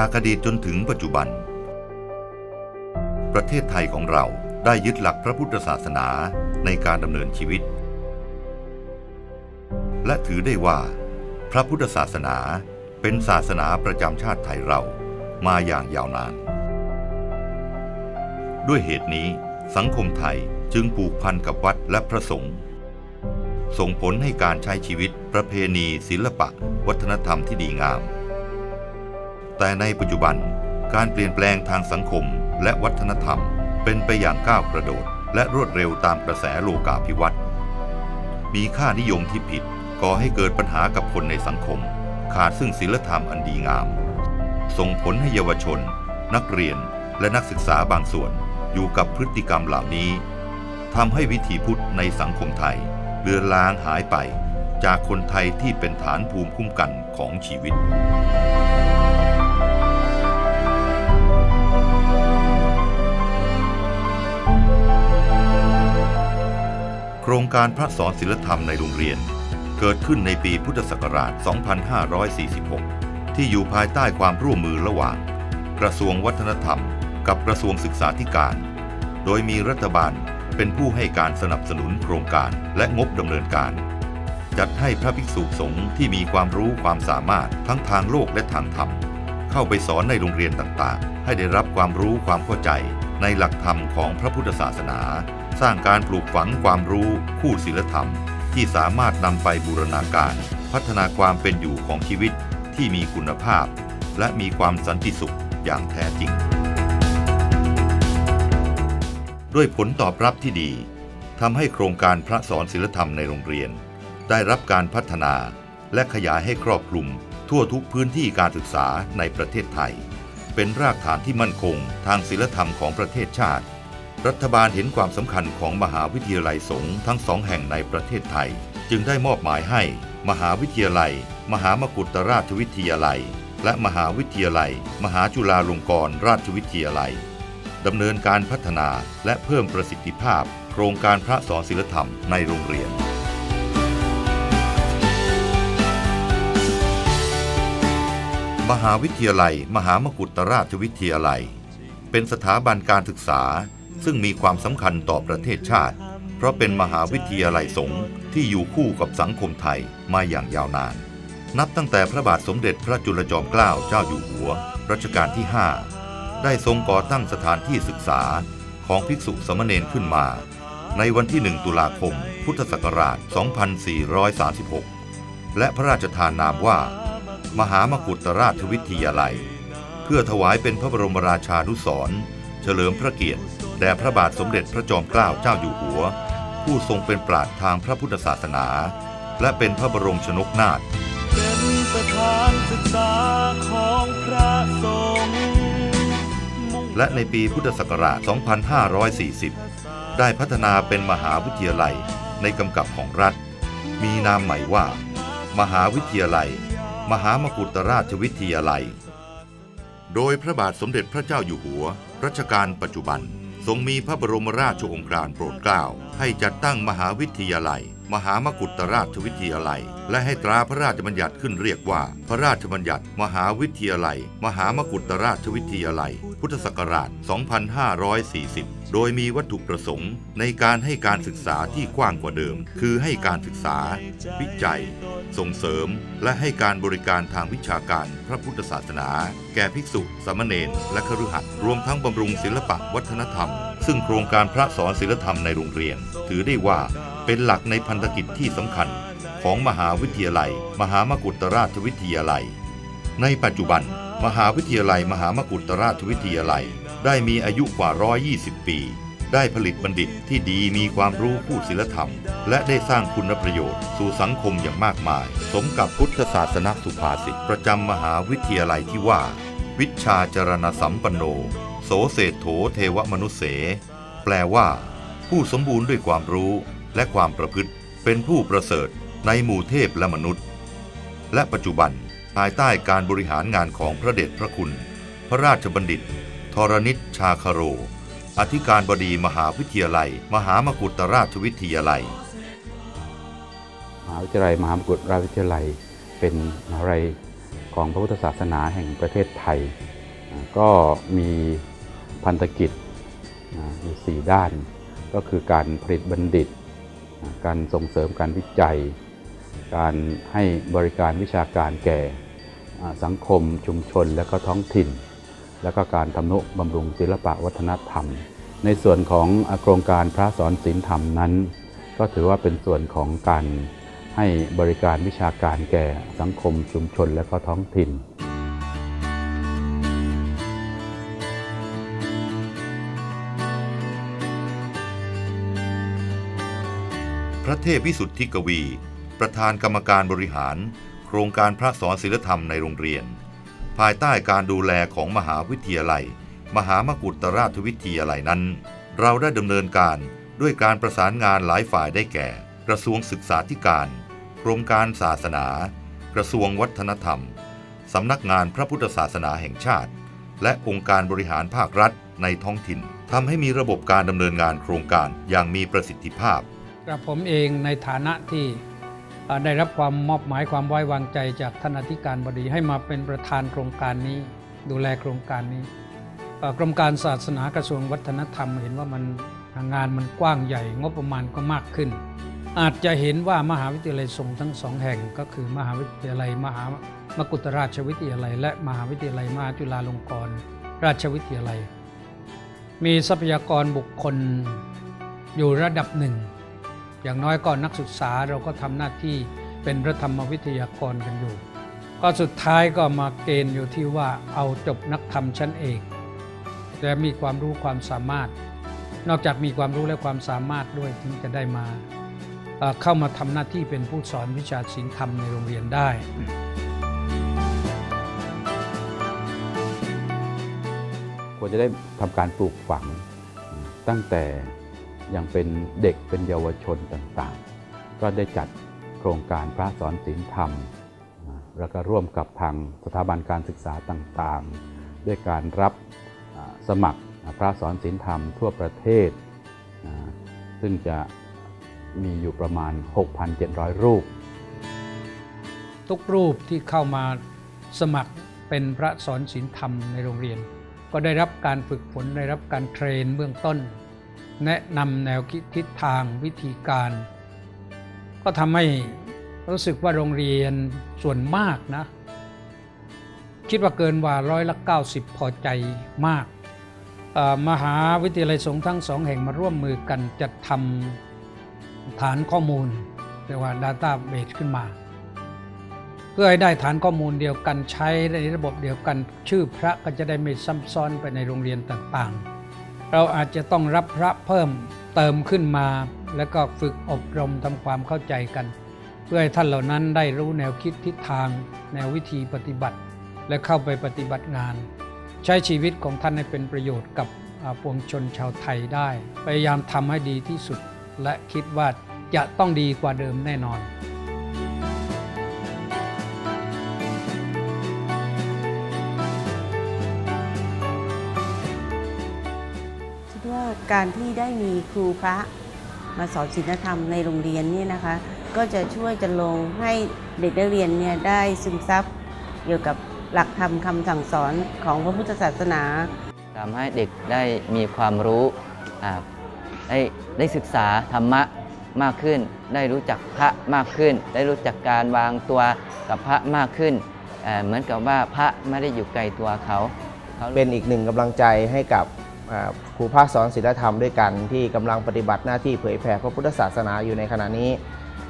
จากอดีตจนถึงปัจจุบัน ประเทศไทยของเราได้ยึดหลักพระพุทธศาสนาในการดำเนินชีวิต และถือได้ว่า พระพุทธศาสนาเป็นศาสนาประจำชาติไทยเรามาอย่างยาวนาน ด้วยเหตุนี้สังคมไทยจึงผูกพันกับวัดและพระสงฆ์ส่งผลให้การใช้ชีวิตประเพณีศิลปะ วัฒนธรรมที่ดีงาม แต่ในปัจจุบันการเปลี่ยนแปลงทางสังคมและวัฒนธรรม เป็นไปอย่างก้าวกระโดด และรวดเร็วตามกระแสโลกาภิวัตน์มีค่านิยมที่ผิดก่อให้เกิดปัญหากับคนในสังคม ขาดซึ่งศีลธรรมอันดีงาม ส่งผลให้เยาวชน นักเรียนและนักศึกษาบางส่วนอยู่กับพฤติกรรมเหล่านี้ทำให้วิถีพุทธในสังคมไทยเลือนลางหายไป จากคนไทยที่เป็นฐานภูมิคุ้มกันของชีวิต ครงการพระสอนศิลธรรมในโรงเรียน เกิดขึ้นในปีพุทธศักราช 2546 ที่อยู่ภายใต้ความร่วมมือระหว่าง กระทรวงวัฒนธรรม กับกระทรวงศึกษาธิการ โดยมีรัฐบาลเป็นผู้ให้การสนับสนุนโครงการและงบดำเนินการ จัดให้พระภิกษุสงฆ์ที่มีความรู้ความสามารถทั้งทางโลกและทางธรรม เข้าไปสอนในโรงเรียนต่างๆ ให้ได้รับความรู้ความเข้าใจในหลักธรรมของพระพุทธศาสนา สร้างการปลูกฝังความรู้คู่ศีลธรรม ที่สามารถนำไปบูรณาการ พัฒนาความเป็นอยู่ของชีวิตที่มีคุณภาพ และมีความสันติสุขอย่างแท้จริง ด้วยผลตอบรับที่ดีทำให้โครงการพระสอนศิลธรรมในโรงเรียน ได้รับการพัฒนาและขยายให้ครอบคลุมทั่วทุกพื้นที่การศึกษาในประเทศไทย เป็นรากฐานที่มั่นคงทางศิลธรรมของประเทศชาติ รัฐบาลเห็นความสำคัญของมหาวิทยาลัยสงฆ์ทั้งสองแห่งในประเทศไทย จึงได้มอบหมายให้ มหาวิทยาลัย มหามกุฏราชวิทยาลัย และมหาวิทยาลัย มหาจุฬาลงกรณราชวิทยาลัยดำเนินการพัฒนาและเพิ่มประสิทธิภาพ โครงการพระสอนศิลธรรมในโรงเรียนมหาวิทยาลัย มหามกุฏราชวิทยาลัย เป็นสถาบันการศึกษา ซึ่งมีความสำคัญต่อประเทศชาติ เพราะเป็นมหาวิทยาลัยสงฆ์ที่อยู่คู่กับสังคมไทยมาอย่างยาวนาน นับตั้งแต่พระบาทสมเด็จพระจุลจอมเกล้าเจ้าอยู่หัว รัชกาลที่ 5 ได้ทรงก่อตั้งสถานที่ศึกษาของภิกษุสามเณรขึ้นมา ในวันที่ 1 ตุลาคม พุทธศักราช 2436 และพระราชทานนามว่า มหามกุฏราชวิทยาลัย เพื่อถวายเป็นพระบรมราชานุสรเฉลิมพระเกียรติ แด่พระบาทสมเด็จพระจอมเกล้าเจ้าอยู่หัว ผู้ทรงเป็นปราชญ์ทางพระพุทธศาสนา และเป็นพระบรมชนกนาถเป็นสถานศึกษาของพระสงฆ์มุ่งและในปีพุทธศักราช 2540 ได้พัฒนาเป็นมหาวิทยาลัยในกำกับของรัฐ มีนามใหม่ว่า มหาวิทยาลัย มหามกุฏราชวิทยาลัย โดยพระบาทสมเด็จพระเจ้าอยู่หัวรัชกาลปัจจุบัน ทรงมีพระบรมราชโองการโปรดเกล้าให้จัดตั้งมหาวิทยาลัย มหามกุฏราชวิทยาลัย และให้ตราพระราชบัญญัติขึ้นเรียกว่า พระราชบัญญัติ มหาวิทยาลัย มหามกุฏราชวิทยาลัย พุทธศักราช 2540 โดยมีวัตถุประสงค์ในการให้การศึกษาที่กว้างกว่าเดิม คือให้การศึกษา วิจัย ส่งเสริม และให้การบริการทางวิชาการพระพุทธศาสนา แก่ภิกษุสามเณรและคฤหัสถ์รวมทั้งบำรุงศิลปะวัฒนธรรม ซึ่งโครงการพระสอนศิลธรรมในโรงเรียน ถือได้ว่าเป็นหลักในพันธกิจที่สำคัญของมหาวิทยาลัย มหามกุฏราชวิทยาลัย ในปัจจุบัน มหาวิทยาลัย มหามกุฏราชวิทยาลัย ได้มีอายุกว่า 120 ปี ได้ผลิตบัณฑิตที่ดีมีความรู้คู่ศิลธรรม และได้สร้างคุณประโยชน์ สู่สังคมอย่างมากมาย สมกับพุทธศาสนสุภาษิตประจำมหาวิทยาลัยที่ว่า วิชาจรณสัมปันโน โสเศรษโถเทวมนุษเส แปลว่า ผู้สมบูรณ์ด้วยความรู้และความประพฤติ เป็นผู้ประเสริฐในหมู่เทพและมนุษย์ และปัจจุบันภายใต้การบริหารงานของพระเดชพระคุณ พระราชบัณฑิต ทรณิตชาคาโร อธิการบดีมหาวิทยาลัย มหามกุฏราชวิทยาลัย มหาวิทยาลัยมหามกุฏราชวิทยาลัย เป็นมหาวิทยาลัยของพระพุทธศาสนาแห่งประเทศไทย ก็มีพันธกิจอ่าอยู่ 4 ด้าน ก็คือการผลิตบัณฑิต การส่งเสริมการวิจัย การให้บริการวิชาการแก่สังคมชุมชนและก็ท้องถิ่น แล้วก็การทำนุบำรุงศิลปะวัฒนธรรม ในส่วนของโครงการพระสอนศีลธรรมนั้น ก็ถือว่าเป็นส่วนของการให้บริการวิชาการแก่สังคมชุมชนและก็ท้องถิ่นพระเทพวิสุทธิกวี ประธานกรรมการบริหาร โครงการพระสอนศิลธรรมในโรงเรียน ภายใต้การดูแลของมหาวิทยาลัย มหามกุฏราชวิทยาลัยนั้น เราได้ดำเนินการด้วยการประสานงานหลายฝ่ายได้แก่ กระทรวงศึกษาธิการ กรมการศาสนา กระทรวงวัฒนธรรม สำนักงานพระพุทธศาสนาแห่งชาติ และองค์การบริหารภาครัฐในท้องถิ่นทำให้มีระบบการดำเนินงานโครงการอย่างมีประสิทธิภาพกระผมเองในฐานะที่ ได้รับความมอบหมายความไว้วางใจจากท่านอธิการบดีให้มาเป็นประธานโครงการนี้ ดูแลโครงการนี้กรมการศาสนากระทรวงวัฒนธรรมเห็นว่ามันงานมันกว้างใหญ่ งบประมาณก็มากขึ้น อาจจะเห็นว่ามหาวิทยาลัยสงฆ์ทั้งสองแห่งก็คือมหาวิทยาลัยมหามกุฏราชวิทยาลัย และมหาวิทยาลัยมหาจุฬาลงกรณราชวิทยาลัย มีทรัพยากรบุคคลอยู่ระดับหนึ่ง อย่างน้อยก่อนนักศึกษาเราก็ทำหน้าที่เป็นพระธรรมวิทยากรกันอยู่ ก็สุดท้ายก็มาเกณฑ์อยู่ที่ว่าเอาจบนักธรรมชั้นเอกและมีความรู้ความสามารถ นอกจากมีความรู้และความสามารถด้วยถึงจะได้มาเอ่อเข้ามาทำหน้าที่เป็นผู้สอนวิชาศีลธรรมในโรงเรียนได้ควรจะได้ทำการปลูกฝังตั้งแต่ ยังเป็นเด็กเป็นเยาวชนต่างๆ ก็ได้จัดโครงการพระสอนศีลธรรม แล้วก็ร่วมกับทางสถาบันการศึกษาต่างๆ ด้วยการรับสมัครพระสอนศีลธรรมทั่วประเทศ ซึ่งจะมีอยู่ประมาณ 6,700 รูป ทุกรูปที่เข้ามาสมัครเป็นพระสอนศีลธรรมในโรงเรียน ก็ได้รับการฝึกฝนได้รับการเทรนเบื้องต้น แนะนำแนวคิดทิศทางวิธีการ ก็ทำให้รู้สึกว่าโรงเรียนส่วนมากนะ คิดว่าเกินกว่าร้อยละ 90 พอใจมาก มหาวิทยาลัยสงฆ์ทั้งสองแห่งมาร่วมมือกันจัดทำฐานข้อมูลเรียกว่า Database ขึ้นมา เพื่อให้ได้ฐานข้อมูลเดียวกันใช้ในระบบเดียวกัน ชื่อพระก็จะได้ไม่ซ้ำซ้อนไปในโรงเรียนต่างๆ เราอาจจะต้องรับพระเพิ่มเติมขึ้นมา แล้วก็ฝึกอบรมทำความเข้าใจกัน เพื่อให้ท่านเหล่านั้นได้รู้แนวคิดทิศทาง แนววิธีปฏิบัติ และเข้าไปปฏิบัติงาน ใช้ชีวิตของท่านให้เป็นประโยชน์กับปวงชนชาวไทยได้ พยายามทำให้ดีที่สุด และคิดว่าจะต้องดีกว่าเดิมแน่นอน การที่ได้มีครูพระมาสอนศีลธรรมในโรงเรียนเนี่ยนะคะ ก็จะช่วยจะลงให้เด็กนักเรียนเนี่ยได้ซึมซับเกี่ยวกับหลักธรรมคำสั่งสอนของพระพุทธศาสนาทำให้เด็กได้มีความรู้อ่าได้ได้ศึกษาธรรมะมากขึ้น ได้รู้จักพระมากขึ้น ได้รู้จักการวางตัวกับพระมากขึ้นเอ่อเหมือนกับว่าพระไม่ได้อยู่ไกลตัวเขาเขาเป็นอีกหนึ่งกำลังใจให้กับอ่า ครูภาคสอนศิลธรรมด้วยกันที่กำลังปฏิบัติหน้าที่เผยแผ่พระพุทธศาสนาอยู่ในขณะนี้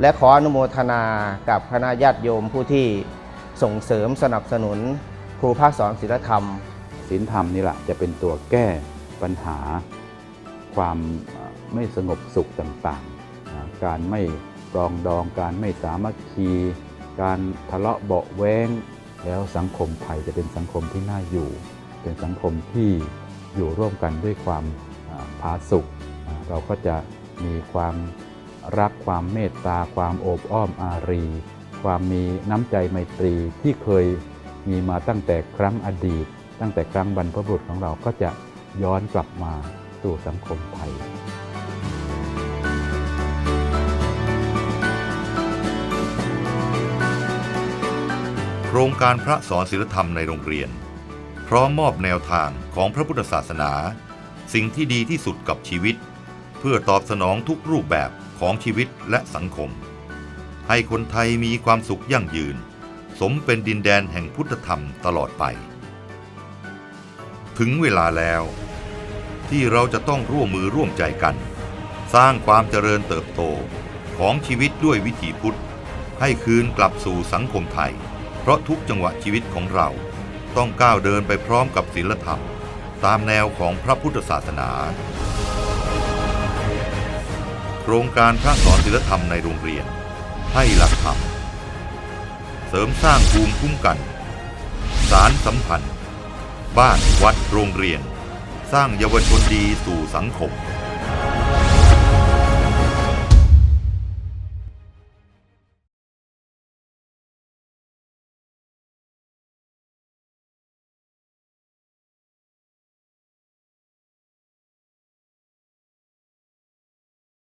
และขออนุโมทนากับคณะญาติโยมผู้ที่ส่งเสริมสนับสนุน ครูภาคสอนศิลธรรมศีลธรรมนี่แหละจะเป็นตัวแก้ปัญหา ความไม่สงบสุขต่างๆ การไม่ปรองดองการไม่สามัคคี การทะเลาะเบาแว้ง แล้วสังคมไทยจะเป็นสังคมที่น่าอยู่ เป็นสังคมที่ อยู่ร่วมกันด้วยความผาสุกเราก็จะมีความรักความเมตตา ความโอบอ้อมอารี ความมีน้ำใจไมตรีที่เคยมีมาตั้งแต่ครั้งอดีต ตั้งแต่ครั้งบรรพบุรุษของเราก็จะย้อนกลับมาสู่สังคมไทยโครงการพระสอนศิลธรรมในโรงเรียน ร้อมมอบแนวทางของพระพุทธศาสนา สิ่งที่ดีที่สุดกับชีวิต เพื่อตอบสนองทุกรูปแบบของชีวิตและสังคม ให้คนไทยมีความสุขยั่งยืน สมเป็นดินแดนแห่งพุทธธรรมตลอดไป ถึงเวลาแล้ว ที่เราจะต้องร่วมมือร่วมใจกัน สร้างความเจริญเติบโตของชีวิตด้วยวิถีพุทธ ให้คืนกลับสู่สังคมไทย เพราะทุกจังหวะชีวิตของเรา ต้องก้าวเดินไปพร้อมกับศีลธรรม ตามแนวของพระพุทธศาสนา โครงการพระสอนศีลธรรมในโรงเรียน ให้หลักธรรม เสริมสร้างภูมิคุ้มกัน สารสัมพันธ์ บ้านวัดโรงเรียน สร้างเยาวชนดีสู่สังคม